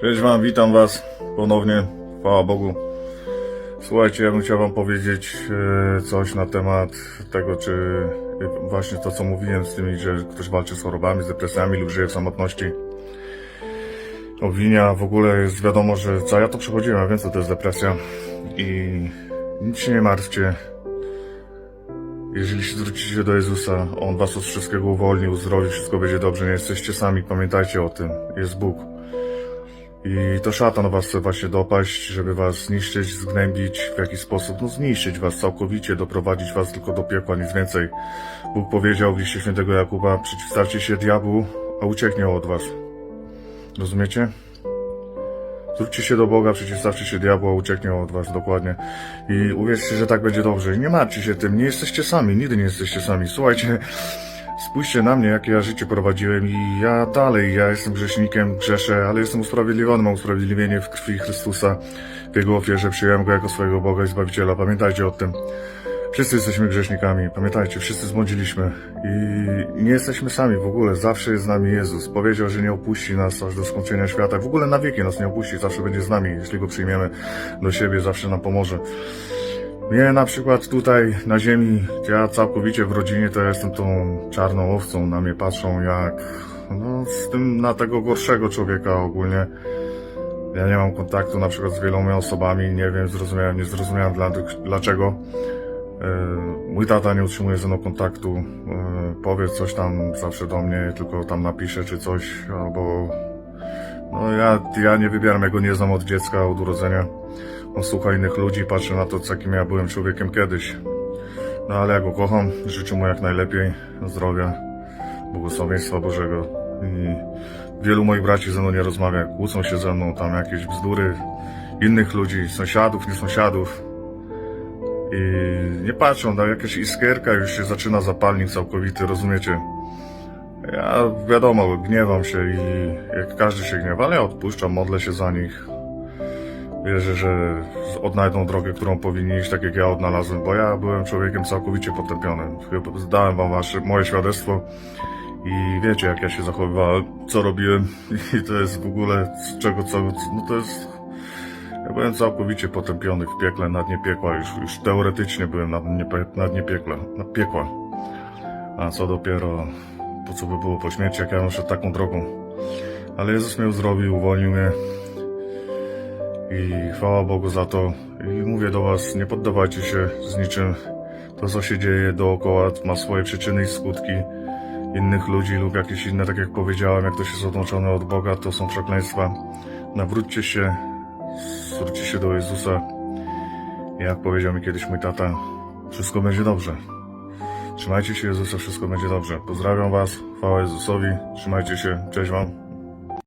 Cześć Wam, witam Was ponownie. Chwała Bogu. Słuchajcie, ja bym chciał Wam powiedzieć e, coś na temat tego, czy e, właśnie to, co mówiłem z tymi, że ktoś walczy z chorobami, z depresjami lub żyje w samotności. Obwinia w ogóle jest wiadomo, że co ja to przechodziłem, ja wiem, co to jest depresja. I nic się nie martwcie. Jeżeli się zwrócicie do Jezusa, On Was od wszystkiego uwolni, uzdrowi, wszystko będzie dobrze. Nie jesteście sami, pamiętajcie o tym. Jest Bóg. I to szatan was chce właśnie dopaść, żeby was zniszczyć, zgnębić w jakiś sposób, no zniszczyć was całkowicie, doprowadzić was tylko do piekła, nic więcej. Bóg powiedział w liście świętego Jakuba, przeciwstawcie się diabłu, a ucieknie od was. Rozumiecie? Zwróćcie się do Boga, przeciwstawcie się diabłu, a ucieknie od was, dokładnie. I uwierzcie, że tak będzie dobrze. I nie martwcie się tym, nie jesteście sami, nigdy nie jesteście sami. Słuchajcie, spójrzcie na mnie, jakie ja życie prowadziłem i ja dalej, ja jestem grzesznikiem, grzeszę, ale jestem usprawiedliwiony, mam usprawiedliwienie w krwi Chrystusa, w Jego ofierze, przyjąłem Go jako swojego Boga i Zbawiciela. Pamiętajcie o tym. Wszyscy jesteśmy grzesznikami, pamiętajcie, wszyscy zbłądziliśmy i nie jesteśmy sami w ogóle, zawsze jest z nami Jezus. Powiedział, że nie opuści nas aż do skończenia świata, w ogóle na wieki nas nie opuści, zawsze będzie z nami, jeśli Go przyjmiemy do siebie, zawsze nam pomoże. Mnie na przykład tutaj na ziemi, gdzie ja całkowicie w rodzinie, to ja jestem tą czarną owcą, na mnie patrzą jak, no z tym na tego gorszego człowieka ogólnie. Ja nie mam kontaktu na przykład z wieloma osobami, nie wiem, zrozumiałem, nie zrozumiałem dla, dlaczego. E, Mój tata nie utrzymuje ze mną kontaktu, e, powiedz coś tam zawsze do mnie, tylko tam napisze czy coś, albo no ja, ja nie wybieram, ja go nie znam od dziecka, od urodzenia. On słucha innych ludzi, patrzy na to, jakim ja byłem człowiekiem kiedyś. No ale ja go kocham, życzę mu jak najlepiej zdrowia, błogosławieństwa Bożego. I wielu moich braci ze mną nie rozmawia, kłócą się ze mną, tam jakieś bzdury innych ludzi, sąsiadów, nie sąsiadów. I nie patrzą, na jakaś iskierka już się zaczyna zapalnik całkowity, rozumiecie? Ja wiadomo, gniewam się i jak każdy się gniewa, ale ja odpuszczam, modlę się za nich. Wierzę, że odnajdą drogę, którą powinni iść, tak jak ja odnalazłem, bo ja byłem człowiekiem całkowicie potępionym. Zdałem wam wasze, moje świadectwo i wiecie, jak ja się zachowywałem, co robiłem i to jest w ogóle z czego, co, no to jest... Ja byłem całkowicie potępiony w piekle, na dnie piekła, już, już teoretycznie byłem na dnie, na dnie piekla, na piekła. A co dopiero, po co by było po śmierci, jak ja szedł taką drogą. Ale Jezus mnie uzdrowił, uwolnił mnie. I chwała Bogu za to. I mówię do Was, nie poddawajcie się z niczym. To, co się dzieje dookoła, ma swoje przyczyny i skutki innych ludzi lub jakieś inne, tak jak powiedziałem, jak ktoś jest odłączony od Boga, to są przekleństwa. Nawróćcie się, zwróćcie się do Jezusa. Jak powiedział mi kiedyś mój tata, wszystko będzie dobrze. Trzymajcie się Jezusa, wszystko będzie dobrze. Pozdrawiam Was, chwała Jezusowi, trzymajcie się, cześć Wam.